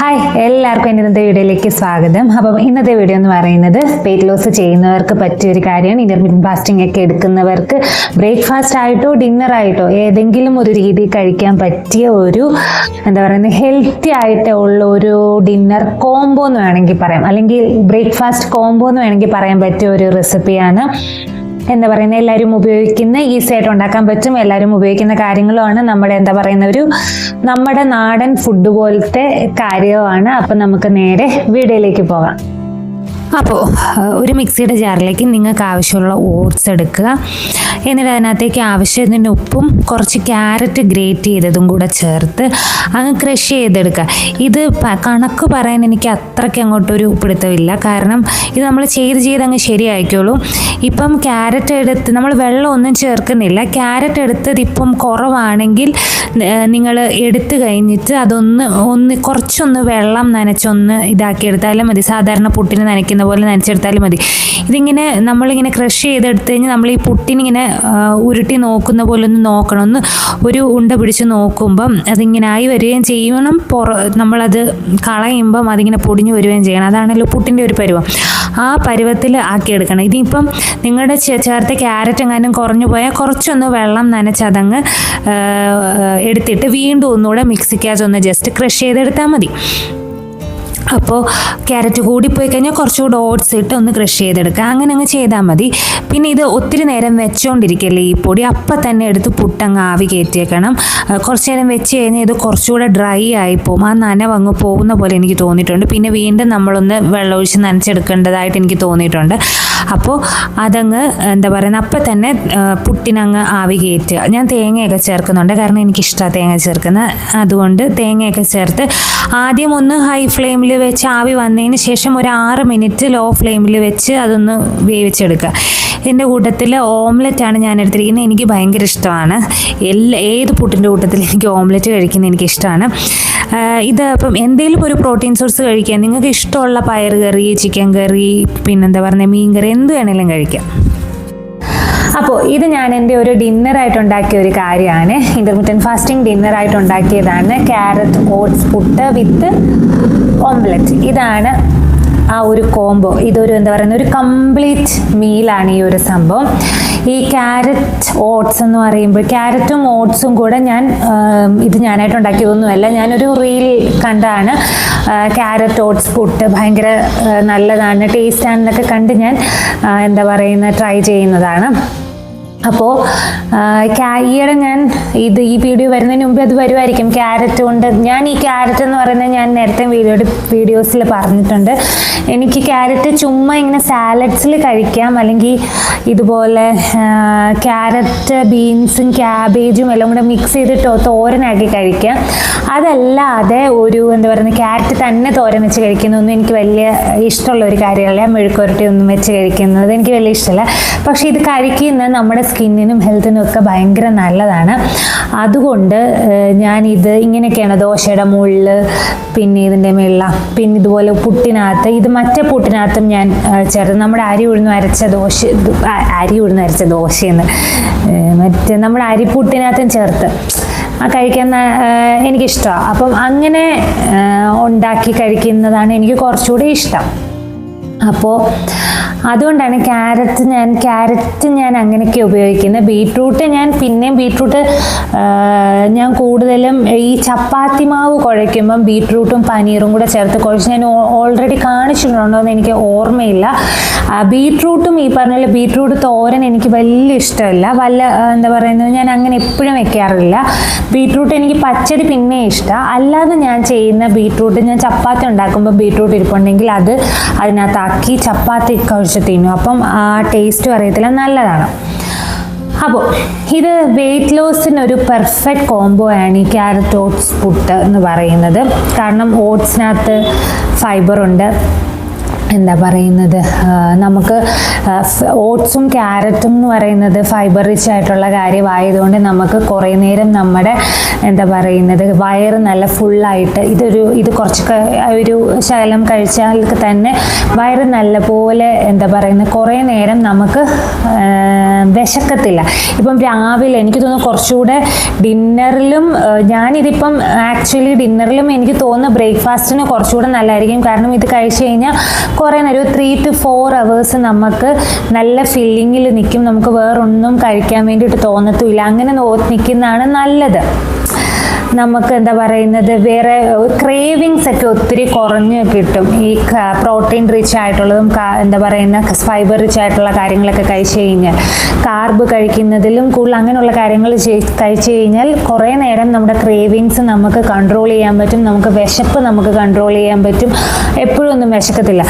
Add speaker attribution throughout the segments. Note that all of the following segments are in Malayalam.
Speaker 1: ഹായ് എല്ലാവർക്കും എന്റെ ഇന്നത്തെ വീഡിയോയിലേക്ക് സ്വാഗതം. അപ്പം ഇന്നത്തെ വീഡിയോ എന്ന് പറയുന്നത് വെയിറ്റ് ലോസ് ചെയ്യുന്നവർക്ക് പറ്റിയ ഒരു കാര്യമാണ്. ഇന്റർമീഡിയറ്റ് ഫാസ്റ്റിംഗ് ഒക്കെ എടുക്കുന്നവർക്ക് ബ്രേക്ക്ഫാസ്റ്റ് ആയിട്ടോ ഡിന്നർ ആയിട്ടോ ഏതെങ്കിലും ഒരു രീതി കഴിക്കാൻ പറ്റിയ ഒരു എന്താ പറയുന്നത് ഹെൽത്തി ആയിട്ട് ഉള്ള ഒരു ഡിന്നർ കോംബോ എന്ന് വേണമെങ്കിൽ പറയാം. അല്ലെങ്കിൽ ബ്രേക്ക്ഫാസ്റ്റ് കോംബോ എന്ന് വേണമെങ്കിൽ പറയാൻ പറ്റിയ ഒരു റെസിപ്പിയാണ് എന്താ പറയുന്ന എല്ലാവരും ഉപയോഗിക്കുന്ന ഈസി ആയിട്ട് ഉണ്ടാക്കാൻ പറ്റും. എല്ലാവരും ഉപയോഗിക്കുന്ന കാര്യങ്ങളുമാണ് നമ്മുടെ എന്താ പറയുന്ന ഒരു നമ്മുടെ നാടൻ ഫുഡ് പോലത്തെ കാര്യമാണ് അപ്പം നമുക്ക് നേരെ വീഡിയോയിലേക്ക് പോകാം. അപ്പോൾ ഒരു മിക്സിയുടെ ജാറിലേക്ക് നിങ്ങൾക്ക് ആവശ്യമുള്ള ഓട്സ് എടുക്കുക. എന്നിട്ട് അതിനകത്തേക്ക് ആവശ്യത്തിന് ഉപ്പും കുറച്ച് ക്യാരറ്റ് ഗ്രേറ്റ് ചെയ്തതും കൂടെ ചേർത്ത് അങ്ങ് ക്രഷ് ചെയ്തെടുക്കുക. ഇത് കണക്ക് പറയാൻ എനിക്ക് അത്രയ്ക്ക് അങ്ങോട്ടൊരു പിടുത്തമില്ല. കാരണം ഇത് നമ്മൾ ചെയ്ത് ചെയ്ത് അങ്ങ് ശരിയായിക്കോളൂ. ഇപ്പം ക്യാരറ്റ് എടുത്ത് നമ്മൾ വെള്ളം ഒന്നും ചേർക്കുന്നില്ല. ക്യാരറ്റ് എടുത്തത് ഇപ്പം കുറവാണെങ്കിൽ നിങ്ങൾ എടുത്തു കഴിഞ്ഞിട്ട് അതൊന്ന് ഒന്ന് കുറച്ചൊന്ന് വെള്ളം നനച്ചൊന്ന് ഇതാക്കി എടുത്താലും മതി. സാധാരണ പുട്ടിന് നനയ്ക്കുന്ന പോലെ നനച്ചെടുത്താലും മതി. ഇതിങ്ങനെ നമ്മളിങ്ങനെ ക്രഷ് ചെയ്തെടുത്ത് കഴിഞ്ഞാൽ നമ്മൾ ഈ പുട്ടിനിങ്ങനെ ഉരുട്ടി നോക്കുന്ന പോലെ ഒന്ന് നോക്കണം. ഒന്ന് ഒരു ഉണ്ട പിടിച്ച് നോക്കുമ്പം അതിങ്ങനെ ആയി വരികയും ചെയ്യണം. പുറ നമ്മളത് കളയുമ്പം അതിങ്ങനെ പൊടിഞ്ഞു വരികയും ചെയ്യണം. അതാണല്ലോ പുട്ടിന്റെ ഒരു പരുവം. ആ പരുവത്തിൽ ആക്കിയെടുക്കണം. ഇതിപ്പം നിങ്ങളുടെ ചേർത്ത ക്യാരറ്റ് എങ്ങാനും കുറഞ്ഞു പോയാൽ കുറച്ചൊന്ന് വെള്ളം നനച്ചതങ്ങ് എടുത്തിട്ട് വീണ്ടും ഒന്നുകൂടെ മിക്സിക്കകത്ത് ഒന്ന് ജസ്റ്റ് ക്രഷ് ചെയ്തെടുത്താൽ മതി. അപ്പോൾ ക്യാരറ്റ് കൂടിപ്പോയി കഴിഞ്ഞാൽ കുറച്ചുകൂടെ ഓട്സ് ഇട്ട് ഒന്ന് ക്രഷ് ചെയ്തെടുക്കുക അങ്ങനെ അങ്ങ് ചെയ്താൽ മതി. പിന്നെ ഇത് ഒത്തിരി നേരം വെച്ചുകൊണ്ടിരിക്കല്ലേ ഈ പൊടി? അപ്പം തന്നെ എടുത്ത് പുട്ടങ്ങ് ആവി കയറ്റിയേക്കണം കുറച്ച് നേരം വെച്ച് കഴിഞ്ഞാൽ ഇത് കുറച്ചുകൂടെ ഡ്രൈ ആയി ആയിപ്പോവും ആ നനവ് അങ്ങ് പോകുന്ന പോലെ എനിക്ക് തോന്നിയിട്ടുണ്ട്. പിന്നെ വീണ്ടും നമ്മളൊന്ന് വെള്ളമൊഴിച്ച് നനച്ചെടുക്കേണ്ടതായിട്ട് എനിക്ക് തോന്നിയിട്ടുണ്ട്. അപ്പോൾ അതങ്ങ് എന്താ പറയുന്നത് അപ്പം തന്നെ പുട്ടിനങ്ങ് ആവി കയറ്റുക ഞാൻ തേങ്ങയൊക്കെ ചേർക്കുന്നുണ്ട്. കാരണം എനിക്കിഷ്ടമാണ് തേങ്ങ ചേർക്കുന്നത്. അതുകൊണ്ട് തേങ്ങയൊക്കെ ചേർത്ത് ആദ്യം ഒന്ന് ഹൈ ഫ്ലെയിമിൽ വെച്ച് ആവി വന്നതിന് ശേഷം ഒരു ആറ് മിനിറ്റ് ലോ ഫ്ലെയിമിൽ വെച്ച് അതൊന്ന് വേവിച്ചെടുക്കുക. ഇതിന്റെ കൂട്ടത്തിൽ ഓംലെറ്റ് ആണ് ഞാൻ എടുത്തിരിക്കുന്നത്. എനിക്ക് ഭയങ്കര ഇഷ്ടമാണ്. എല്ലാ ഏത് പുട്ടിന്റെ കൂട്ടത്തിൽ എനിക്ക് ഓംലെറ്റ് കഴിക്കുന്നത് എനിക്ക് ഇഷ്ടമാണ്. ഇത് അപ്പം എന്തെങ്കിലും ഒരു പ്രോട്ടീൻ സോഴ്സ് കഴിക്കാൻ നിങ്ങൾക്ക് ഇഷ്ടമുള്ള പയർ കറി ചിക്കൻ കറി പിന്നെന്താ പറയുക മീൻ കറി എന്ത് വേണമെങ്കിലും കഴിക്കാം. അപ്പോൾ ഇത് ഞാൻ എന്റെ ഒരു ഡിന്നറായിട്ട് ഉണ്ടാക്കിയ ഒരു കാര്യമാണ്. ഇന്റർമീഡിയൻ ഫാസ്റ്റിംഗ് ഡിന്നറായിട്ട് ഉണ്ടാക്കിയതാണ് carrot oats puttu with omelette ഇതാണ് ആ ഒരു കോംബോ ഇതൊരു എന്താ പറയുന്ന ഒരു കംപ്ലീറ്റ് മീലാണ് ഈ ഒരു സംഭവം. ഈ ക്യാരറ്റ് ഓട്സ് എന്ന് പറയുമ്പോൾ ക്യാരറ്റും ഓട്സും കൂടെ ഞാൻ ഇത് ഞാനായിട്ട് ഉണ്ടാക്കിയതൊന്നുമല്ല ഞാനൊരു റീൽ കണ്ടാണ് ക്യാരറ്റ് ഓട്സ് പുട്ട് ഭയങ്കര നല്ലതാണ് ടേസ്റ്റാണെന്നൊക്കെ കണ്ട് ഞാൻ എന്താ പറയുന്ന ട്രൈ ചെയ്യുന്നതാണ്. അപ്പോൾ ഈയിടെ ഞാൻ ഇത് ഈ വീഡിയോ വരുന്നതിന് മുമ്പ് അത് വരുമായിരിക്കും ക്യാരറ്റ് കൊണ്ട് ഞാൻ ഈ ക്യാരറ്റ് എന്ന് പറയുന്നത് ഞാൻ നേരത്തെ വീഡിയോ വീഡിയോസിൽ പറഞ്ഞിട്ടുണ്ട്. എനിക്ക് ക്യാരറ്റ് ചുമ്മാ ഇങ്ങനെ സാലഡ്സിൽ കഴിക്കാം. അല്ലെങ്കിൽ ഇതുപോലെ ക്യാരറ്റ് ബീൻസും ക്യാബേജും എല്ലാം കൂടെ മിക്സ് ചെയ്തിട്ട് തോരനാക്കി കഴിക്കാം. അതല്ലാതെ ഒരു എന്താ പറയുന്നത് ക്യാരറ്റ് തന്നെ തോരൻ വെച്ച് കഴിക്കുന്നതൊന്നും എനിക്ക് വലിയ ഇഷ്ടമുള്ള ഒരു കാര്യമല്ല. മെഴുക്കുരട്ടി ഒന്നും വെച്ച് കഴിക്കുന്നത് എനിക്ക് വലിയ ഇഷ്ടമല്ല. പക്ഷേ ഇത് കഴിക്കുന്നത് നമ്മുടെ സ്കിന്നിനും ഹെൽത്തിനും ഒക്കെ ഭയങ്കര നല്ലതാണ്. അതുകൊണ്ട് ഞാനിത് ഇങ്ങനെയൊക്കെയാണ് ദോശയുടെ മുകളിൽ പിന്നെ ഇതിന്റെ മെള്ള പിന്നെ ഇതുപോലെ പുട്ടിനകത്ത് ഇത് മറ്റേ പുട്ടിനകത്തും ഞാൻ ചേർത്ത് നമ്മുടെ അരി ഉഴുന്ന് അരച്ച ദോശ അരി ഉഴുന്ന് അരച്ച ദോശയെന്ന് മറ്റേ നമ്മുടെ അരിപ്പുട്ടിനകത്തും ചേർത്ത് ആ കഴിക്കാൻ എനിക്കിഷ്ടമാണ്. അപ്പം അങ്ങനെ ഉണ്ടാക്കി കഴിക്കുന്നതാണ് എനിക്ക് കുറച്ചുകൂടി ഇഷ്ടം. അപ്പോൾ അതുകൊണ്ടാണ് ക്യാരറ്റ് ഞാൻ ക്യാരറ്റ് ഞാൻ അങ്ങനെയൊക്കെ ഉപയോഗിക്കുന്നത്. ബീട്രൂട്ട് ഞാൻ പിന്നെയും ബീട്രൂട്ട് ഞാൻ കൂടുതലും ഈ ചപ്പാത്തി മാവ് കുഴയ്ക്കുമ്പം ബീട്രൂട്ടും പനീറും കൂടെ ചേർത്ത് കുഴച്ച് ഞാൻ ഓൾറെഡി കാണിച്ചിട്ടുണ്ടോ എന്ന് എനിക്ക് ഓർമ്മയില്ല. ബീട്രൂട്ടും ഈ പറഞ്ഞ പോലെ ബീട്രൂട്ട് തോരൻ എനിക്ക് വലിയ ഇഷ്ടമല്ല. വല്ല എന്താ പറയുന്നത് ഞാൻ അങ്ങനെ എപ്പോഴും വെക്കാറില്ല. ബീട്രൂട്ട് എനിക്ക് പച്ചടി പിന്നെ ഇഷ്ടമാണ് അല്ലാതെ ഞാൻ ചെയ്യുന്ന ബീട്രൂട്ട് ഞാൻ ചപ്പാത്തി ഉണ്ടാക്കുമ്പോൾ ബീട്രൂട്ട് ഇരിപ്പുണ്ടെങ്കിൽ അത് അതിനകത്താക്കി ചപ്പാത്തി കഴിച്ച് തിന്നും. അപ്പം ആ ടേസ്റ്റും അറിയത്തില്ല. നല്ലതാണ്. അപ്പോൾ ഇത് വെയിറ്റ് ലോസിന് ഒരു പെർഫെക്റ്റ് കോംബോ ആണ് ഈ ക്യാരറ്റ് ഓട്സ് പുട്ട് എന്ന് പറയുന്നത്. കാരണം ഓട്സിനകത്ത് ഫൈബറുണ്ട് എന്താ പറയുന്നത്? നമുക്ക് ഓട്സും ക്യാരറ്റും എന്ന് പറയുന്നത് ഫൈബർ റിച്ച് ആയിട്ടുള്ള കാര്യമായതുകൊണ്ട് നമുക്ക് കുറേ നേരം നമ്മുടെ എന്താ പറയുന്നത് വയറ് നല്ല ഫുള്ളായിട്ട് ഇതൊരു ഇത് കുറച്ച് ഒരു ശകലം കഴിച്ചാൽ തന്നെ വയറ് നല്ലപോലെ എന്താ പറയുന്നത് കുറേ നേരം നമുക്ക് വിശക്കത്തില്ല. ഇപ്പം രാവിലെ എനിക്ക് തോന്നുന്നു കുറച്ചുകൂടെ ഡിന്നറിലും ഞാനിതിപ്പം ആക്ച്വലി ഡിന്നറിലും എനിക്ക് തോന്നുന്നു ബ്രേക്ക്ഫാസ്റ്റിന് കുറച്ചുകൂടെ നല്ലതായിരിക്കും. കാരണം ഇത് കഴിച്ചു കഴിഞ്ഞാൽ കുറേ നേരം ഒരു ത്രീ ടു ഫോർ അവേഴ്സ് നമുക്ക് നല്ല ഫില്ലിങ്ങിൽ നിൽക്കും നമുക്ക് വേറൊന്നും കഴിക്കാൻ വേണ്ടിയിട്ട് തോന്നത്തുമില്ല. അങ്ങനെ നിൽക്കുന്നതാണ് നല്ലത്. നമുക്ക് എന്താ പറയുന്നത് വേറെ ക്രേവിങ്സ് ഒക്കെ ഒത്തിരി കുറഞ്ഞ് കിട്ടും. ഈ പ്രോട്ടീൻ റിച്ച് ആയിട്ടുള്ളതും എന്താ പറയുന്ന ഫൈബർ റിച്ച് ആയിട്ടുള്ള കാര്യങ്ങളൊക്കെ കഴിച്ചു കഴിഞ്ഞാൽ കാർബ് കഴിക്കുന്നതിലും കൂടുതൽ അങ്ങനെയുള്ള കാര്യങ്ങൾ കഴിച്ചു കഴിഞ്ഞാൽ കുറേ നേരം നമ്മുടെ ക്രേവിങ്സ് നമുക്ക് കൺട്രോൾ ചെയ്യാൻ പറ്റും. നമുക്ക് വിശപ്പ് നമുക്ക് കൺട്രോൾ ചെയ്യാൻ പറ്റും. എപ്പോഴും ഒന്നും വിശക്കത്തില്ല.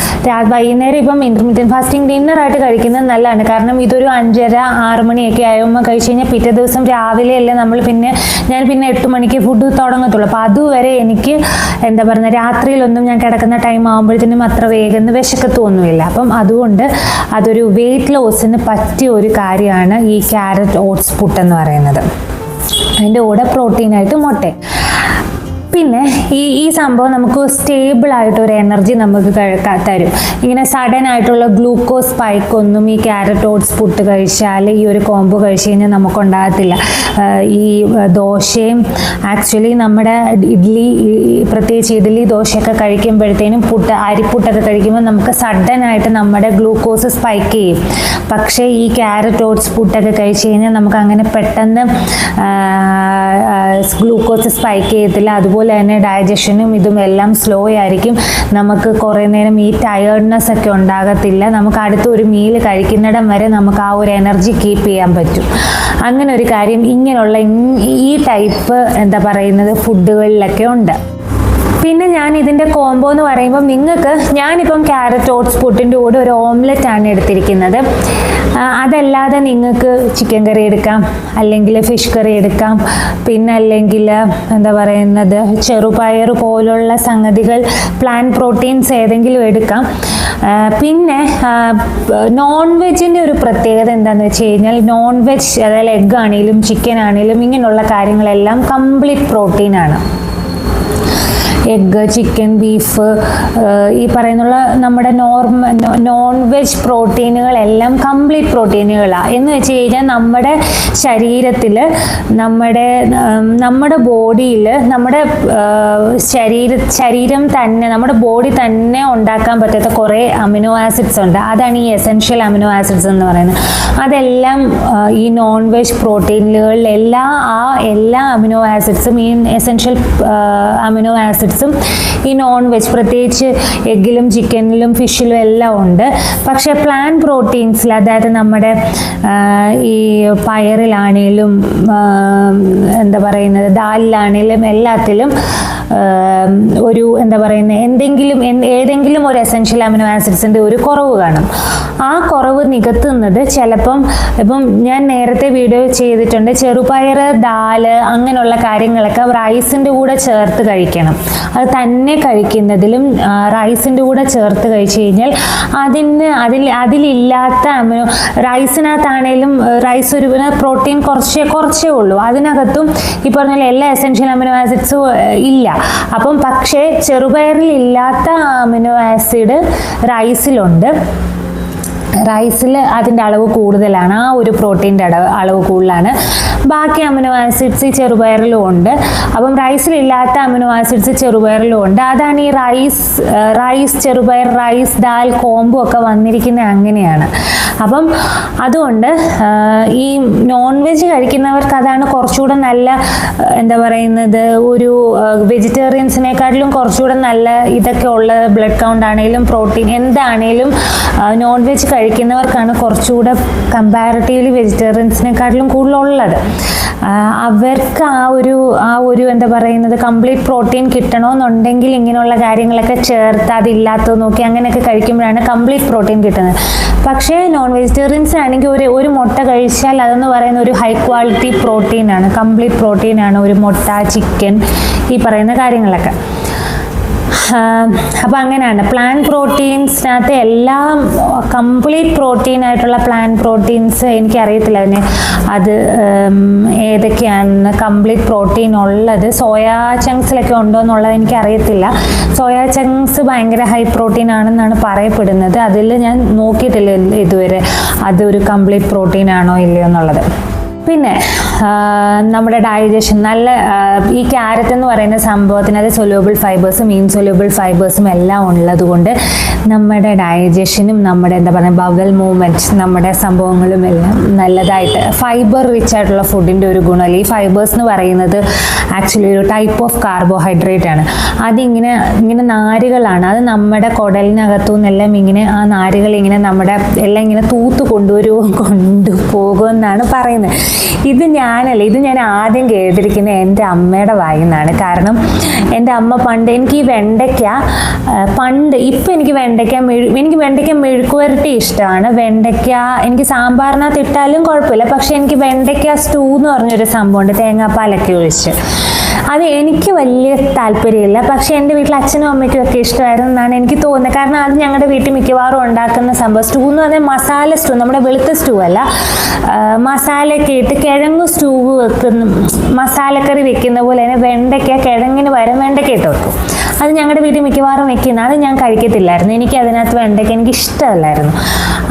Speaker 1: വൈകുന്നേരം ഇപ്പം ഇന്റർമീഡിയൻ ഫാസ്റ്റിംഗ് ഡിന്നറായിട്ട് കഴിക്കുന്നത് നല്ലതാണ്. കാരണം ഇതൊരു അഞ്ചര ആറ് മണിയൊക്കെ ആയുമ്പോൾ കഴിച്ചു കഴിഞ്ഞാൽ പിറ്റേ ദിവസം രാവിലെ അല്ലേ നമ്മൾ പിന്നെ ഞാൻ പിന്നെ എട്ട് മണിക്ക് ഫുഡ് തുടങ്ങത്തുള്ളൂ. അപ്പോൾ അതുവരെ എനിക്ക് എന്താ പറയുക രാത്രിയിലൊന്നും ഞാൻ കിടക്കുന്ന ടൈം ആകുമ്പോഴത്തേനും അത്ര വേഗം വിശക്കത്തൊന്നുമില്ല. അപ്പം അതുകൊണ്ട് അതൊരു വെയിറ്റ് ലോസിന് പറ്റിയ ഒരു കാര്യമാണ് ഈ ക്യാരറ്റ് ഓട്സ് പുട്ട് എന്ന് പറയുന്നത്. അതിന്റെ കൂടെ പ്രോട്ടീനായിട്ട് മുട്ട. പിന്നെ ഈ ഈ സംഭവം നമുക്ക് സ്റ്റേബിൾ ആയിട്ട് ഒരു എനർജി നമുക്ക് തരും. ഇങ്ങനെ സഡൻ ആയിട്ടുള്ള ഗ്ലൂക്കോസ് സ്പൈക്ക് ഒന്നും ഈ ക്യാരറ്റ് ഓട്സ് പുട്ട് കഴിച്ചാൽ ഈ ഒരു കോംബോ കഴിച്ച് കഴിഞ്ഞാൽ നമുക്കുണ്ടാകത്തില്ല. ഉണ്ടാകത്തില്ല ഈ ദോശയും ആക്ച്വലി നമ്മുടെ ഇഡ്ഡലി പ്രത്യേകിച്ച് ഇഡ്ഡലി ദോശയൊക്കെ കഴിക്കുമ്പോഴത്തേനും പുട്ട് അരിപ്പുട്ടൊക്കെ കഴിക്കുമ്പോൾ നമുക്ക് സഡൻ ആയിട്ട് നമ്മുടെ ഗ്ലൂക്കോസ് സ്പൈക്ക് ചെയ്യും. പക്ഷേ ഈ ക്യാരറ്റ് ഓട്സ് പുട്ടൊക്കെ കഴിച്ച് കഴിഞ്ഞാൽ നമുക്ക് അങ്ങനെ പെട്ടെന്ന് ഗ്ലൂക്കോസ് സ്പൈക്ക് ചെയ്യത്തില്ല. അതുപോലെ തന്നെ ഡൈജഷനും ഇതും എല്ലാം സ്ലോ ആയിരിക്കും. നമുക്ക് കുറേ നേരം ഈ ടയേർഡ്നെസ് ഒക്കെ ഉണ്ടാകത്തില്ല. നമുക്ക് അടുത്ത ഒരു മീൽ കഴിക്കുന്നിടം വരെ നമുക്ക് ആ ഒരു എനർജി കീപ്പ് ചെയ്യാൻ പറ്റും. അങ്ങനെ ഒരു കാര്യം ഇങ്ങനെയുള്ള ഈ ടൈപ്പ് എന്താ പറയുന്നത് ഫുഡുകളിലൊക്കെ ഉണ്ട്. പിന്നെ ഞാൻ ഇതിന്റെ കോംബോ എന്ന് പറയുമ്പോൾ നിങ്ങൾക്ക് ഞാനിപ്പം ക്യാരറ്റ് ഓട്സ് പുട്ടിന്റെ കൂടെ ഒരു ഓംലെറ്റ് ആണ് എടുത്തിരിക്കുന്നത്. അതല്ലാതെ നിങ്ങൾക്ക് ചിക്കൻ കറി എടുക്കാം അല്ലെങ്കിൽ ഫിഷ് കറി എടുക്കാം പിന്നെ അല്ലെങ്കിൽ എന്താ പറയുന്നത് ചെറുപയർ പോലുള്ള സംഗതികൾ പ്ലാൻ പ്രോട്ടീൻസ് ഏതെങ്കിലും എടുക്കാം. പിന്നെ നോൺ വെജിന്റെ ഒരു പ്രത്യേകത എന്താണെന്ന് വെച്ച് കഴിഞ്ഞാൽ നോൺ വെജ് അതായത് എഗ് ആണെങ്കിലും ചിക്കൻ ആണെങ്കിലും ഇങ്ങനെയുള്ള കാര്യങ്ങളെല്ലാം കംപ്ലീറ്റ് പ്രോട്ടീനാണ് എഗ്ഗ് ചിക്കൻ ബീഫ് ഈ പറയുന്നുള്ള നമ്മുടെ നോർമ നോൺ വെജ് പ്രോട്ടീനുകളെല്ലാം കംപ്ലീറ്റ് പ്രോട്ടീനുകളാണ് എന്ന് വെച്ച് കഴിഞ്ഞാൽ നമ്മുടെ ശരീരത്തിൽ നമ്മുടെ നമ്മുടെ ബോഡിയിൽ നമ്മുടെ ശരീര ശരീരം തന്നെ നമ്മുടെ ബോഡി തന്നെ ഉണ്ടാക്കാൻ പറ്റാത്ത കുറേ അമിനോ ആസിഡ്സ് ഉണ്ട്. അതാണ് ഈ എസെൻഷ്യൽ അമിനോ ആസിഡ്സ് എന്ന് പറയുന്നത്. അതെല്ലാം ഈ നോൺ വെജ് പ്രോട്ടീനുകളിൽ എല്ലാ ആ എല്ലാ അമിനോ ആസിഡ്സും ഈ എസെൻഷ്യൽ അമിനോ ആസിഡ്സും ഈ നോൺ വെജ് പ്രത്യേകിച്ച് എഗ്ഗിലും ചിക്കനിലും ഫിഷിലും എല്ലാം ഉണ്ട്. പക്ഷേ പ്ലാൻ പ്രോട്ടീൻസിൽ അതായത് നമ്മുടെ ഈ പയറിലാണേലും എന്താ പറയുന്നത് ദാലിലാണേലും എല്ലാത്തിലും ഒരു എന്താ പറയുന്നത് എന്തെങ്കിലും ഏതെങ്കിലും ഒരു എസെൻഷ്യൽ അമിനോ ആസിഡ്സിന്റെ ഒരു കുറവ് കാണും. ആ കുറവ് നികത്തുന്നത് ചിലപ്പം ഇപ്പം ഞാൻ നേരത്തെ വീഡിയോ ചെയ്തിട്ടുണ്ട് ചെറുപയർ ദാൽ അങ്ങനെയുള്ള കാര്യങ്ങളൊക്കെ റൈസിന്റെ കൂടെ ചേർത്ത് കഴിക്കണം. അത് തന്നെ കഴിക്കുന്നതിലും റൈസിന്റെ കൂടെ ചേർത്ത് കഴിച്ചു കഴിഞ്ഞാൽ അതിന് അതിൽ അതിലില്ലാത്ത അമിനോ റൈസിനകത്താണേലും റൈസ് ഒരു പ്രോട്ടീൻ കുറച്ചേ കുറച്ചേ ഉള്ളൂ. അതിനകത്തും ഈ പറഞ്ഞ എല്ലാ എസെൻഷ്യൽ അമിനോ ആസിഡ്സും ഇല്ല. അപ്പം പക്ഷേ ചെറുപയറിൽ ഇല്ലാത്ത അമിനോ ആസിഡ് റൈസിലുണ്ട്. റൈസിൽ അതിന്റെ അളവ് കൂടുതലാണ്. ആ ഒരു പ്രോട്ടീന്റെ അളവ് അളവ് കൂടുതലാണ്. ബാക്കി അമിനോ ആസിഡ്സ് ചെറുപയറിലും ഉണ്ട്. അപ്പം റൈസിലില്ലാത്ത അമിനോ ആസിഡ്സ് ചെറുപയറിലും ഉണ്ട്. അതാണ് ഈ റൈസ് റൈസ് ചെറുപയർ റൈസ് ദാൽ കോംബോ ഒക്കെ വന്നിരിക്കുന്നത് അങ്ങനെയാണ്. അപ്പം അതുകൊണ്ട് ഈ നോൺ വെജ് കഴിക്കുന്നവർക്ക് അതാണ് കുറച്ചുകൂടെ നല്ല എന്താ പറയുന്നത് ഒരു വെജിറ്റേറിയൻസിനെക്കാട്ടിലും കുറച്ചുകൂടെ നല്ല ഇതൊക്കെ ഉള്ള ബ്ലഡ് കൗണ്ട് ആണെങ്കിലും പ്രോട്ടീൻ എന്താണേലും നോൺ വെജ് കഴിക്കുന്നവർക്കാണ് കുറച്ചുകൂടെ കമ്പാരിറ്റീവ്ലി വെജിറ്റേറിയൻസിനെക്കാട്ടിലും കൂടുതലുള്ളത്. അവർക്ക് ആ ഒരു ആ ഒരു എന്താ പറയുന്നത് കംപ്ലീറ്റ് പ്രോട്ടീൻ കിട്ടണമെന്നുണ്ടെങ്കിൽ ഇങ്ങനെയുള്ള കാര്യങ്ങളൊക്കെ ചേർത്ത് അതില്ലാത്തത് നോക്കി അങ്ങനെയൊക്കെ കഴിക്കുമ്പോഴാണ് കംപ്ലീറ്റ് പ്രോട്ടീൻ കിട്ടുന്നത്. പക്ഷേ നോൺ വെജിറ്റേറിയൻസ് ആണെങ്കിൽ ഒരു ഒരു മുട്ട കഴിച്ചാൽ അതെന്ന് പറയുന്ന ഒരു ഹൈ ക്വാളിറ്റി പ്രോട്ടീനാണ് കംപ്ലീറ്റ് പ്രോട്ടീനാണ് ഒരു മുട്ട ചിക്കൻ ഈ പറയുന്ന കാര്യങ്ങളൊക്കെ. അപ്പം അങ്ങനെയാണ്. പ്ലാൻ പ്രോട്ടീൻസിനകത്ത് എല്ലാം കംപ്ലീറ്റ് പ്രോട്ടീൻ ആയിട്ടുള്ള പ്ലാൻ പ്രോട്ടീൻസ് എനിക്കറിയത്തില്ല അതിന് അത് ഏതൊക്കെയാണെന്ന് കംപ്ലീറ്റ് പ്രോട്ടീൻ ഉള്ളത്? സോയാ ചങ്ക്സിലൊക്കെ ഉണ്ടോ എന്നുള്ളത് എനിക്ക് എനിക്കറിയത്തില്ല. സോയാ ചങ്ക്സ് ഭയങ്കര ഹൈ പ്രോട്ടീൻ ആണെന്നാണ് പറയപ്പെടുന്നത്. അതിൽ ഞാൻ നോക്കിയിട്ടില്ല ഇതുവരെ. അതൊരു കംപ്ലീറ്റ് പ്രോട്ടീൻ ആണോ ഇല്ലയോ എന്നുള്ളത്. പിന്നെ നമ്മുടെ ഡൈജഷൻ നല്ല ഈ ക്യാരറ്റ് എന്ന് പറയുന്ന സംഭവത്തിന് അത് സൊല്യൂബിൾ ഫൈബേഴ്സും ഇൻസൊല്യൂബിൾ ഫൈബേഴ്സും എല്ലാം ഉള്ളത് കൊണ്ട് നമ്മുടെ ഡൈജഷനും നമ്മുടെ എന്താ പറയുക ബവൽ മൂവ്മെന്റ് നമ്മുടെ സംഭവങ്ങളും എല്ലാം നല്ലതായിട്ട് ഫൈബർ റിച്ച് ആയിട്ടുള്ള ഫുഡിന്റെ ഒരു ഗുണമല്ല? ഈ ഫൈബേഴ്സ് എന്ന് പറയുന്നത് ആക്ച്വലി ഒരു ടൈപ്പ് ഓഫ് കാർബോഹൈഡ്രേറ്റ് ആണ്. അതിങ്ങനെ ഇങ്ങനെ നാരുകളാണ്. അത് നമ്മുടെ കുടലിനകത്തു നിന്നെല്ലാം ഇങ്ങനെ ആ നാരുകൾ ഇങ്ങനെ നമ്മുടെ എല്ലാം ഇങ്ങനെ തൂത്ത് കൊണ്ടുവരുമോ കൊണ്ടുപോകുമെന്നാണ് പറയുന്നത്. ഇത് ഞാനല്ല ഇത് ഞാൻ ആദ്യം കേട്ടിരിക്കുന്നത് എന്റെ അമ്മയുടെ വായിൽ നിന്നാണ്. കാരണം എന്റെ അമ്മ പണ്ട് എനിക്ക് ഈ വെണ്ടയ്ക്ക പണ്ട് ഇപ്പം എനിക്ക് വെണ്ടയ്ക്ക മെഴു എനിക്ക് വെണ്ടയ്ക്ക മെഴുക്കുവരട്ടി ഇഷ്ടമാണ്. വെണ്ടയ്ക്ക എനിക്ക് സാമ്പാറിനകത്ത് ഇട്ടാലും കുഴപ്പമില്ല. പക്ഷെ എനിക്ക് വെണ്ടയ്ക്ക സ്റ്റൂ എന്ന് പറഞ്ഞൊരു സംഭവമുണ്ട് തേങ്ങാപ്പാലൊക്കെ ഒഴിച്ച്. അത് എനിക്ക് വലിയ താല്പര്യമില്ല. പക്ഷെ എന്റെ വീട്ടിൽ അച്ഛനും അമ്മയ്ക്കും ഒക്കെ ഇഷ്ടമായിരുന്നു എന്നാണ് എനിക്ക് തോന്നുന്നത്. കാരണം അത് ഞങ്ങളുടെ വീട്ടിൽ മിക്കവാറും ഉണ്ടാക്കുന്ന സംഭവം. സ്റ്റൂ എന്ന് പറഞ്ഞാൽ മസാല സ്റ്റൂ നമ്മുടെ വെളുത്ത സ്റ്റൂ അല്ല. മസാലയൊക്കെ ഇട്ട് കിഴങ്ങ് സ്റ്റൂ വെക്കുന്ന മസാലക്കറി വെക്കുന്ന പോലെ തന്നെ വെണ്ടയ്ക്ക കിഴങ്ങിന് വരം വെണ്ടയ്ക്ക ഇട്ട് വെക്കും. അത് ഞങ്ങളുടെ വീട്ടിൽ മിക്കവാറും വെക്കുന്ന അത് ഞാൻ കഴിക്കത്തില്ലായിരുന്നു. എനിക്ക് അതിനകത്ത് വെണ്ടയ്ക്ക എനിക്ക് ഇഷ്ടമല്ലായിരുന്നു.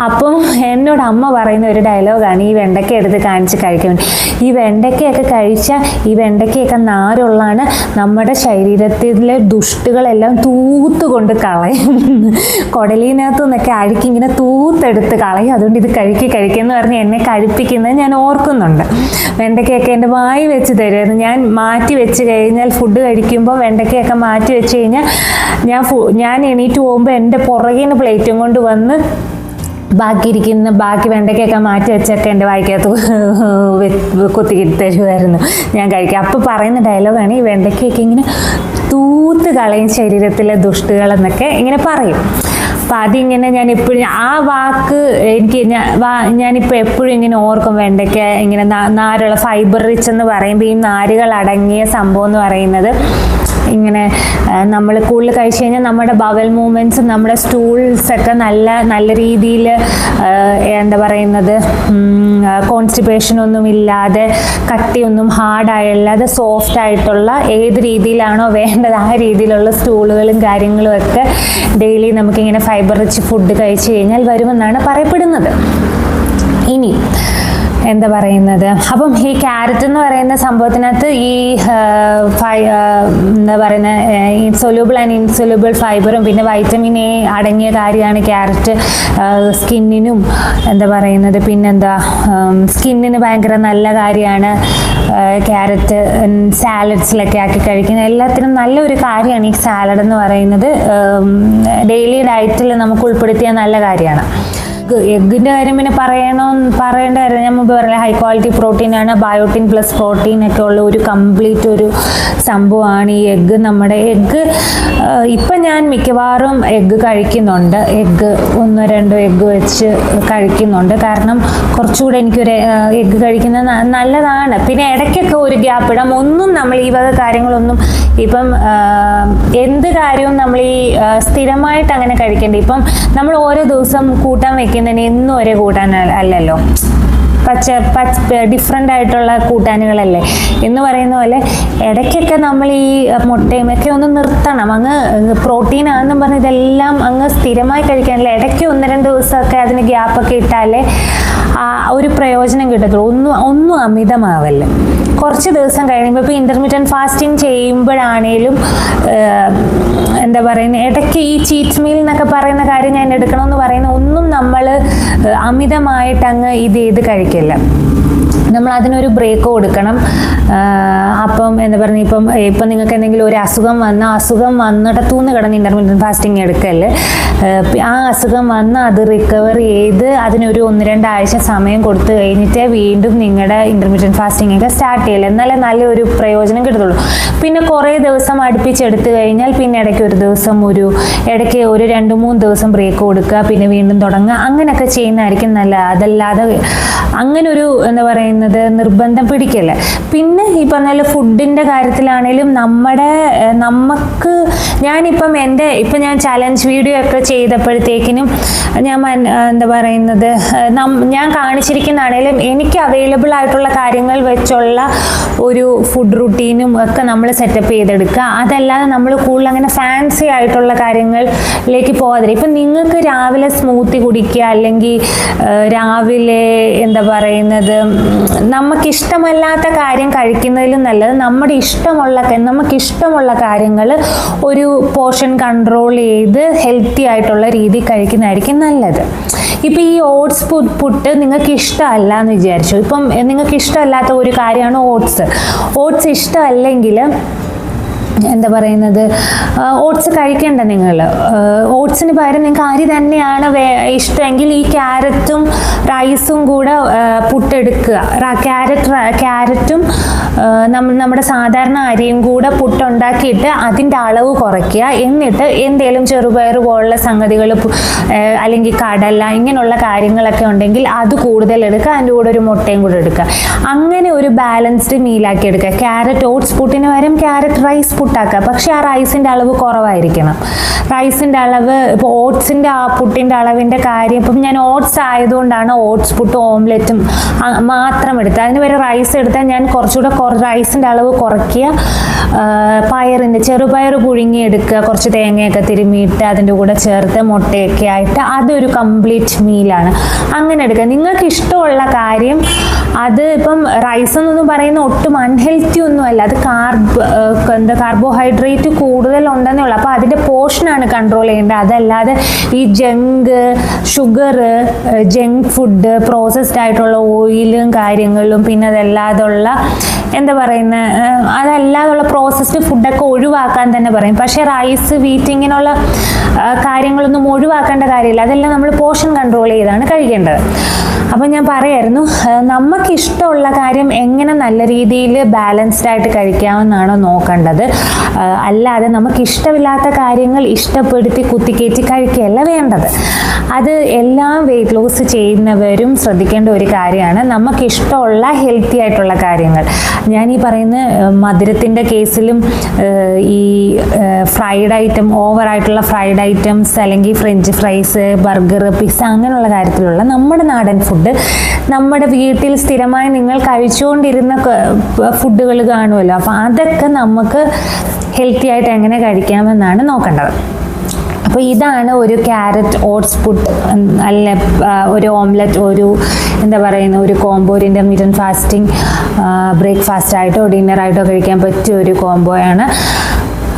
Speaker 1: അപ്പം എന്നോട് അമ്മ പറയുന്ന ഒരു ഡയലോഗാണ് ഈ വെണ്ടയ്ക്ക എടുത്ത് കാണിച്ച് കഴിക്കാൻ ഈ വെണ്ടയ്ക്കയൊക്കെ കഴിച്ചാൽ ഈ വെണ്ടയ്ക്കയൊക്കെ നാരുള്ളതാണ് നമ്മുടെ ശരീരത്തിലെ ദുഷ്ടുകളെല്ലാം തൂത്തുകൊണ്ട് കളയും. കുടലിനകത്തു നിന്നൊക്കെ അഴുക്കി ഇങ്ങനെ തൂത്തെടുത്ത് കളയും. അതുകൊണ്ട് ഇത് കഴിക്കുക എന്ന് പറഞ്ഞ് എന്നെ കഴിപ്പിക്കുന്നത് ഞാൻ ഓർക്കുന്നുണ്ട്. വെണ്ടയ്ക്കയൊക്കെ എന്റെ വായി വെച്ച് തരുമായിരുന്നു ഞാൻ മാറ്റി വെച്ച് കഴിഞ്ഞാൽ ഫുഡ് കഴിക്കുമ്പോൾ വെണ്ടയ്ക്കയൊക്കെ മാറ്റി വെച്ച് കഴിഞ്ഞാൽ ഞാൻ ഞാൻ എണീറ്റ് പോകുമ്പോൾ എന്റെ പുറകിന് പ്ലേറ്റും കൊണ്ട് വന്ന് ബാക്കി ഇരിക്കുന്ന ബാക്കി വെണ്ടയ്ക്കൊക്കെ മാറ്റി വെച്ചൊക്കെ എന്റെ വായിക്കകത്ത് കുത്തിക്കിട്ട് തരുമായിരുന്നു ഞാൻ കഴിക്കാം. അപ്പോൾ പറയുന്ന ഡയലോഗാണ് ഈ വെണ്ടയ്ക്കൊക്കെ ഇങ്ങനെ തൂത്ത് കളയും ശരീരത്തിലെ ദുഷ്ടുകളെന്നൊക്കെ ഇങ്ങനെ പറയും. അപ്പം അതിങ്ങനെ ഞാൻ എപ്പോഴും ആ വാക്ക് എനിക്ക് ഞാൻ ഞാനിപ്പോൾ എപ്പോഴും ഇങ്ങനെ ഓർക്കും വെണ്ടയ്ക്ക ഇങ്ങനെ നാരുള്ള ഫൈബർ റിച്ച് എന്ന് പറയുമ്പോൾ ഈ നാരുകൾ അടങ്ങിയ സംഭവം എന്ന് പറയുന്നത് ഇങ്ങനെ നമ്മൾ കൂടുതൽ കഴിച്ചു കഴിഞ്ഞാൽ നമ്മുടെ ബവൽ മൂവ്മെന്റ്സ് നമ്മുടെ സ്റ്റൂൾസ് ഒക്കെ നല്ല നല്ല രീതിയിൽ എന്താ പറയുന്നത് കോൺസ്റ്റിപ്പേഷൻ ഒന്നും ഇല്ലാതെ കട്ടിയൊന്നും ഹാർഡായല്ലാതെ സോഫ്റ്റ് ആയിട്ടുള്ള ഏത് രീതിയിലാണോ വേണ്ടത് ആ രീതിയിലുള്ള സ്റ്റൂളുകളും കാര്യങ്ങളും ഒക്കെ ഡെയിലി നമുക്കിങ്ങനെ ഫൈബർ റിച്ച് ഫുഡ് കഴിച്ചു കഴിഞ്ഞാൽ വരുമെന്നാണ് പറയപ്പെടുന്നത്. ഇനി എന്താ പറയുന്നത്? അപ്പം ഈ ക്യാരറ്റ് എന്ന് പറയുന്ന സംഭവത്തിനകത്ത് ഈ എന്താ പറയുന്ന സൊല്യൂബിൾ ആൻഡ് ഇൻസൊല്യൂബിൾ ഫൈബറും പിന്നെ വൈറ്റമിൻ എ അടങ്ങിയ കാര്യമാണ് ക്യാരറ്റ്. സ്കിന്നിനും എന്താ പറയുന്നത് പിന്നെന്താ സ്കിന്നിന് ഭയങ്കര നല്ല കാര്യമാണ് ക്യാരറ്റ് സാലഡ്സിലൊക്കെ ആക്കി കഴിക്കുന്ന എല്ലാത്തിനും നല്ലൊരു കാര്യമാണ് ഈ സാലഡ് എന്ന് പറയുന്നത്. ഡെയിലി ഡയറ്റിൽ നമുക്ക് ഉൾപ്പെടുത്തിയ നല്ല കാര്യമാണ്. എഗ്ഗിന്റെ കാര്യം പിന്നെ പറയണോ പറയേണ്ട കാര്യം ഞാൻ മുമ്പ് പറഞ്ഞ ഹൈ ക്വാളിറ്റി പ്രോട്ടീൻ ആണ്. ബയോട്ടിൻ പ്ലസ് പ്രോട്ടീൻ ഒക്കെ ഉള്ള ഒരു കംപ്ലീറ്റ് ഒരു സംഭവമാണ് ഈ എഗ്ഗ് നമ്മുടെ എഗ്ഗ് ഇപ്പം ഞാൻ മിക്കവാറും എഗ്ഗ് കഴിക്കുന്നുണ്ട്. എഗ്ഗ് ഒന്നോ രണ്ടോ എഗ്ഗ് വെച്ച് കഴിക്കുന്നുണ്ട്. കാരണം കുറച്ചുകൂടെ എനിക്കൊരു എഗ്ഗ് കഴിക്കുന്നത് നല്ലതാണ്. പിന്നെ ഇടയ്ക്കൊക്കെ ഒരു ഗ്യാപ്പ് ഇടാം. ഒന്നും നമ്മൾ ഈ വക കാര്യങ്ങളൊന്നും ഇപ്പം എന്ത് കാര്യവും നമ്മൾ ഈ സ്ഥിരമായിട്ട് അങ്ങനെ കഴിക്കേണ്ട. ഇപ്പം നമ്മൾ ഓരോ ദിവസം കൂട്ടാൻ വെക്കുന്നതിന് എന്നും ഒരേ കൂട്ടാൻ അല്ലല്ലോ. പച്ച പച്ച ഡിഫറെന്റ് ആയിട്ടുള്ള കൂട്ടാനുകളല്ലേ. എന്ന് പറയുന്ന പോലെ ഇടയ്ക്കൊക്കെ നമ്മൾ ഈ മുട്ടയും ഒക്കെ ഒന്ന് നിർത്തണം. അങ്ങ് പ്രോട്ടീൻ ആണെന്നും പറഞ്ഞ് ഇതെല്ലാം അങ്ങ് സ്ഥിരമായി കഴിക്കാനല്ലേ. ഇടയ്ക്ക് ഒന്ന് രണ്ട് ദിവസമൊക്കെ അതിന് ഗ്യാപ്പൊക്കെ ഇട്ടാലേ ഒരു പ്രയോജനം കിട്ടത്തുള്ളൂ. ഒന്നും ഒന്നും അമിതമാവല്ല. കുറച്ച് ദിവസം കഴിയുമ്പോൾ ഇപ്പോൾ ഇന്റർമീഡിയറ്റ് ഫാസ്റ്റിംഗ് ചെയ്യുമ്പോഴാണേലും എന്താ പറയുന്നത് ഇടയ്ക്ക് ഈ ചീറ്റ് മീൽ എന്നൊക്കെ പറയുന്ന കാര്യം ഞാൻ എടുക്കണമെന്ന് പറയുന്ന ഒന്നും നമ്മൾ അമിതമായിട്ട് അങ്ങ് ഇത് ചെയ്ത് കഴിക്കില്ല. നമ്മൾ അതിനൊരു ബ്രേക്ക് കൊടുക്കണം അപ്പം എന്താ പറയുക ഇപ്പം ഇപ്പം നിങ്ങൾക്ക് എന്തെങ്കിലും ഒരു അസുഖം വന്ന അസുഖം വന്നിട്ട് തൂന്ന് കിടന്ന് ഇന്റർമീഡിയറ്റ് ഫാസ്റ്റിംഗ് എടുക്കൽ. ആ അസുഖം വന്ന് അത് റിക്കവർ ചെയ്ത് അതിനൊരു ഒന്ന് രണ്ടാഴ്ച സമയം കൊടുത്തു കഴിഞ്ഞിട്ട് വീണ്ടും നിങ്ങളുടെ ഇന്റർമീഡിയറ്റ് ഫാസ്റ്റിംഗ് ഒക്കെ സ്റ്റാർട്ട് ചെയ്യില്ല എന്നാലേ നല്ലൊരു പ്രയോജനം കിട്ടത്തുള്ളൂ. പിന്നെ കുറേ ദിവസം അടുപ്പിച്ചെടുത്തു കഴിഞ്ഞാൽ പിന്നെ ഇടയ്ക്ക് ഒരു ദിവസം ഒരു ഇടയ്ക്ക് ഒരു രണ്ട് മൂന്ന് ദിവസം ബ്രേക്ക് കൊടുക്കുക പിന്നെ വീണ്ടും തുടങ്ങുക അങ്ങനെയൊക്കെ ചെയ്യുന്നതായിരിക്കും നല്ല അതല്ലാതെ അങ്ങനെ ഒരു എന്താ പറയുന്നത് നിർബന്ധം പിടിക്കല്ല? പിന്നെ ഈ പറഞ്ഞ പോലെ ഫുഡിന്റെ കാര്യത്തിലാണേലും നമ്മുടെ നമുക്ക് ഞാനിപ്പം എന്റെ ഇപ്പം ഞാൻ ചലഞ്ച് വീഡിയോ ഒക്കെ ചെയ്തപ്പോഴത്തേക്കിനും ഞാൻ എന്താ പറയുന്നത് ഞാൻ കാണിച്ചിരിക്കുന്നതാണേലും എനിക്ക് അവൈലബിൾ ആയിട്ടുള്ള കാര്യങ്ങൾ വെച്ചുള്ള ഒരു ഫുഡ് റുട്ടീനും ഒക്കെ നമ്മൾ സെറ്റപ്പ് ചെയ്തെടുക്കുക. അതല്ലാതെ നമ്മൾ കൂടുതൽ അങ്ങനെ ഫാൻസി ആയിട്ടുള്ള കാര്യങ്ങളിലേക്ക് പോകാതിരിക്കും ഇപ്പം നിങ്ങൾക്ക് രാവിലെ സ്മൂത്തി കുടിക്കുക അല്ലെങ്കിൽ രാവിലെ എന്താ പറയുന്നത് നമുക്കിഷ്ടമല്ലാത്ത കാര്യം കഴിക്കുന്നതിലും നല്ലത് നമ്മുടെ ഇഷ്ടമുള്ള നമുക്കിഷ്ടമുള്ള കാര്യങ്ങൾ ഒരു പോർഷൻ കൺട്രോൾ ചെയ്ത് ഹെൽത്തി ആയിട്ടുള്ള രീതി കഴിക്കുന്നതായിരിക്കും നല്ലത്. ഇപ്പം ഈ ഓട്സ് പുട്ട് നിങ്ങൾക്ക് ഇഷ്ടമല്ല എന്ന് വിചാരിച്ചു. ഇപ്പം നിങ്ങൾക്ക് ഇഷ്ടമല്ലാത്ത ഒരു കാര്യമാണ് ഓട്സ്. ഓട്സ് ഇഷ്ടമല്ലെങ്കിൽ എന്താ പറയുന്നത്? ഓട്സ് കഴിക്കേണ്ട നിങ്ങൾ ഓട്സിന് പകരം നിങ്ങൾക്ക് അരി തന്നെയാണ് ഇഷ്ടമെങ്കിൽ ഈ ക്യാരറ്റും റൈസും കൂടെ പുട്ടെടുക്കുക. ക്യാരറ്റ് ക്യാരറ്റും നമ്മൾ നമ്മുടെ സാധാരണ അരിയും കൂടെ പുട്ടുണ്ടാക്കിയിട്ട് അതിന്റെ അളവ് കുറയ്ക്കുക. എന്നിട്ട് എന്തെങ്കിലും ചെറുപയർ പോലുള്ള സംഗതികൾ അല്ലെങ്കിൽ കടല ഇങ്ങനെയുള്ള കാര്യങ്ങളൊക്കെ ഉണ്ടെങ്കിൽ അത് കൂടുതൽ എടുക്കുക. അതിന്റെ കൂടെ ഒരു മുട്ടയും കൂടെ എടുക്കുക. അങ്ങനെ ഒരു ബാലൻസ്ഡ് മീലാക്കി എടുക്കുക. ക്യാരറ്റ് ഓട്സ് പുട്ടിന് പകരം ക്യാരറ്റ് റൈസ് പുട്ടാക്കുക. പക്ഷേ ആ റൈസിന്റെ അളവ് കുറവായിരിക്കണം. റൈസിന്റെ അളവ് ഇപ്പോൾ ഓട്സിന്റെ ആ പുട്ടിന്റെ അളവിന്റെ കാര്യം ഇപ്പം ഞാൻ ഓട്സ് ആയതുകൊണ്ടാണ് ഓട്സ് പുട്ടും ഓംലെറ്റും മാത്രം എടുത്തത്. അതിന് വരെ റൈസ് എടുത്താൽ ഞാൻ കുറച്ചുകൂടെ റൈസിന്റെ അളവ് കുറയ്ക്കുക. പയറിന്റെ ചെറുപയർ പുഴുങ്ങി എടുക്കുക. കുറച്ച് തേങ്ങയൊക്കെ തിരുമ്മിയിട്ട് അതിന്റെ കൂടെ ചേർത്ത് മുട്ടയൊക്കെ ആയിട്ട് അതൊരു കംപ്ലീറ്റ് മീലാണ്. അങ്ങനെ എടുക്കുക. നിങ്ങൾക്ക് ഇഷ്ടമുള്ള കാര്യം അത് ഇപ്പം റൈസ് എന്നൊന്നും പറയുന്ന ഒട്ടും അൺഹെൽത്തി ഒന്നുമല്ല. അത് കാർബ് എന്താ കാർബോഹൈഡ്രേറ്റ് കൂടുതലുണ്ടെന്നേ ഉള്ളൂ അപ്പോൾ അതിന്റെ പോർഷനാണ് കൺട്രോൾ ചെയ്യേണ്ടത്. അതല്ലാതെ ഈ junk sugar junk food processed ആയിട്ടുള്ള ഓയിലും കാര്യങ്ങളും പിന്നെ അതല്ലാതുള്ള എന്താ പറയുന്ന അതല്ലാതുള്ള പ്രോസസ്ഡ് ഫുഡൊക്കെ ഒഴിവാക്കാൻ തന്നെ പറയും. പക്ഷേ റൈസ് വീറ്റ് ഇങ്ങനെയുള്ള കാര്യങ്ങളൊന്നും ഒഴിവാക്കേണ്ട കാര്യമില്ല. അതെല്ലാം നമ്മൾ പോഷൻ കൺട്രോൾ ചെയ്താണ് കഴിക്കേണ്ടത്. അപ്പം ഞാൻ പറയായിരുന്നു നമുക്ക് ഇഷ്ടമുള്ള കാര്യം എങ്ങനെ നല്ല രീതിയിൽ ബാലൻസ്ഡ് ആയിട്ട് കഴിക്കാമെന്നാണ് നോക്കേണ്ടത്. അല്ലാതെ നമുക്ക് ഇഷ്ടമില്ലാത്ത കാര്യങ്ങൾ ഇഷ്ടപ്പെടുത്തി കുത്തിക്കയറ്റി കഴിക്കുകയല്ല വേണ്ടത്. അത് എല്ലാം വെയിറ്റ് ലോസ് ചെയ്യുന്നവരും ശ്രദ്ധിക്കേണ്ട ഒരു കാര്യമാണ്. നമുക്ക് ഇഷ്ടമുള്ള ഹെൽത്തി ആയിട്ടുള്ള കാര്യങ്ങൾ. ഞാൻ ഈ പറയുന്ന മധുരത്തിന്റെ കേസിലും ഈ ഫ്രൈഡ് ഐറ്റം ഓവറായിട്ടുള്ള ഫ്രൈഡ് ഐറ്റംസ് അല്ലെങ്കിൽ ഫ്രഞ്ച് ഫ്രൈസ് ബർഗർ പിസ്സ അങ്ങനെയുള്ള കാര്യത്തിലുള്ള നമ്മുടെ നാടൻ ഫുഡ് നമ്മുടെ വീട്ടിൽ സ്ഥിരമായി നിങ്ങൾ കഴിച്ചുകൊണ്ടിരുന്ന ഫുഡുകൾ കാണുമല്ലോ. അപ്പോൾ അതൊക്കെ നമുക്ക് ഹെൽത്തി ആയിട്ട് എങ്ങനെ കഴിക്കാമെന്നാണ് നോക്കേണ്ടത്. അപ്പോൾ ഇതാണ് ഒരു ക്യാരറ്റ് ഓട്സ് പുട്ട് അല്ല ഒരു ഓംലെറ്റ് ഒരു എന്താ പറയുന്ന ഒരു കോംബോ ഒരു ഇന്റർമീഡിയൻ ഫാസ്റ്റിംഗ് ബ്രേക്ക്ഫാസ്റ്റ് ആയിട്ടോ ഡിന്നർ ആയിട്ടോ കഴിക്കാൻ പറ്റിയ ഒരു കോംബോയാണ്.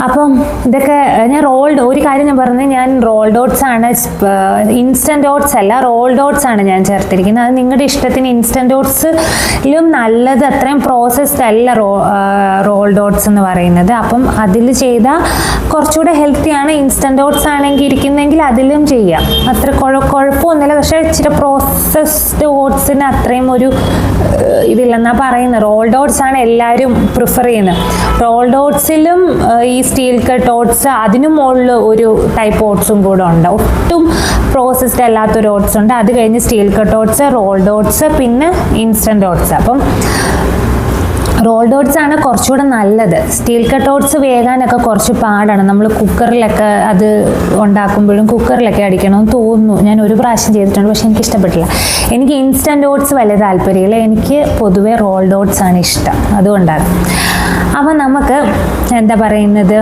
Speaker 1: അപ്പം ഇതൊക്കെ ഞാൻ റോൾഡ് ഒരു കാര്യം ഞാൻ പറഞ്ഞത് ഞാൻ റോൾ ഡോട്ട്സ് ആണ് ഇൻസ്റ്റന്റ് ഡോട്ട്സ് അല്ല റോൾ ഡോട്ട്സ് ആണ് ഞാൻ ചേർത്തിരിക്കുന്നത്. അത് നിങ്ങളുടെ ഇഷ്ടത്തിന് ഇൻസ്റ്റന്റ് ഓട്സിലും നല്ലത് അത്രയും പ്രോസസ്ഡ് അല്ല റോ റോൾ ഡോട്ട്സ് എന്ന് പറയുന്നത്. അപ്പം അതിൽ ചെയ്താൽ കുറച്ചുകൂടെ ഹെൽത്തിയാണ് ഇൻസ്റ്റന്റ് ഡോട്ട്സ് ആണെങ്കിൽ ഇരിക്കുന്നെങ്കിൽ അതിലും ചെയ്യാം. അത്ര കുഴ കുഴപ്പമൊന്നുമില്ല പക്ഷേ ഇച്ചിരി പ്രോസസ്ഡ് ഓട്സിന് അത്രയും ഒരു ഇതില്ലെന്നാണ് ഇതില്ലെന്നാ പറയുന്നത്. റോൾ ഡോട്ട്സ് ആണ് എല്ലാവരും പ്രിഫർ ചെയ്യുന്നത്. റോൾ ഡോട്ട്സിലും ഈ സ്റ്റീൽ കട്ട് ഓട്സ് അതിനു മുകളിൽ ഒരു ടൈപ്പ് ഓട്സും കൂടെ ഉണ്ട്. ഒട്ടും പ്രോസസ്ഡ് അല്ലാത്തൊരു ഓട്സ് ഉണ്ട്. അത് കഴിഞ്ഞ് steel cut oats rolled oats പിന്നെ ഇൻസ്റ്റന്റ് ഓട്സ്. അപ്പം റോൾഡ് ഓട്സ് ആണ് കുറച്ചുകൂടെ നല്ലത്. സ്റ്റീൽ കട്ട് ഓട്സ് വേകാനൊക്കെ കുറച്ച് പാടാണ്. നമ്മൾ കുക്കറിലൊക്കെ അത് ഉണ്ടാക്കുമ്പോഴും കുക്കറിലൊക്കെ അടിക്കണമെന്ന് തോന്നുന്നു. ഞാൻ ഒരു പ്രാവശ്യം ചെയ്തിട്ടുണ്ട് പക്ഷെ എനിക്ക് ഇഷ്ടപ്പെട്ടില്ല. എനിക്ക് ഇൻസ്റ്റന്റ് ഓട്സ് വലിയ താല്പര്യമില്ല. എനിക്ക് പൊതുവേ റോൾഡ് ഓട്സ് ആണ് ഇഷ്ടം. അതുകൊണ്ടാണ്. അപ്പോൾ നമുക്ക് എന്താ പറയുന്നത്?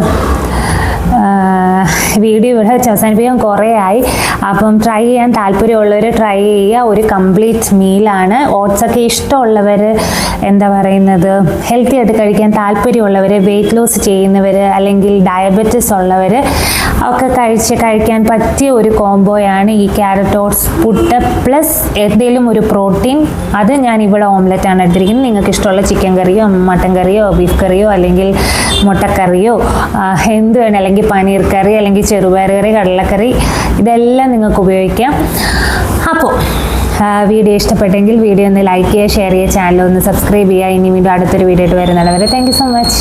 Speaker 1: വീഡിയോ ഇവിടെ വെച്ച് അവസാനിപ്പിക്കാൻ കുറേ ആയി. അപ്പം ട്രൈ ചെയ്യാൻ താല്പര്യമുള്ളവർ ട്രൈ ചെയ്യുക. ഒരു കംപ്ലീറ്റ് മീലാണ് ഓട്സൊക്കെ ഇഷ്ടമുള്ളവർ എന്താ പറയുന്നത്? ഹെൽത്തി ആയിട്ട് കഴിക്കാൻ താല്പര്യമുള്ളവർ വെയിറ്റ് ലോസ് ചെയ്യുന്നവർ അല്ലെങ്കിൽ ഡയബറ്റിസ് ഉള്ളവർ ഒക്കെ കഴിച്ച് കഴിക്കാൻ പറ്റിയ ഒരു കോംബോയാണ് ഈ ക്യാരറ്റ് ഓട്സ് പുട്ട് പ്ലസ് എന്തെങ്കിലും ഒരു പ്രോട്ടീൻ അത് ഞാൻ ഇവിടെ ഓംലെറ്റ് ആണ് എടുത്തിരിക്കുന്നത്. നിങ്ങൾക്ക് ഇഷ്ടമുള്ള ചിക്കൻ കറിയോ മട്ടൻ കറിയോ ബീഫ് കറിയോ അല്ലെങ്കിൽ മുട്ടക്കറിയോ എന്ത് വേണം അല്ലെങ്കിൽ പനീർ കറി അല്ലെങ്കിൽ ചെറുപയർ കറി കടലക്കറി ഇതെല്ലാം നിങ്ങൾക്ക് ഉപയോഗിക്കാം. അപ്പോൾ വീഡിയോ ഇഷ്ടപ്പെട്ടെങ്കിൽ വീഡിയോ ഒന്ന് ലൈക്ക് ചെയ്യുക ഷെയർ ചെയ്യുക ചാനൽ ഒന്ന് സബ്സ്ക്രൈബ് ചെയ്യുക. ഇനി വീണ്ടും അടുത്തൊരു വീഡിയോ ആയിട്ട് വരുന്നത് വരെ താങ്ക് സോ മച്ച്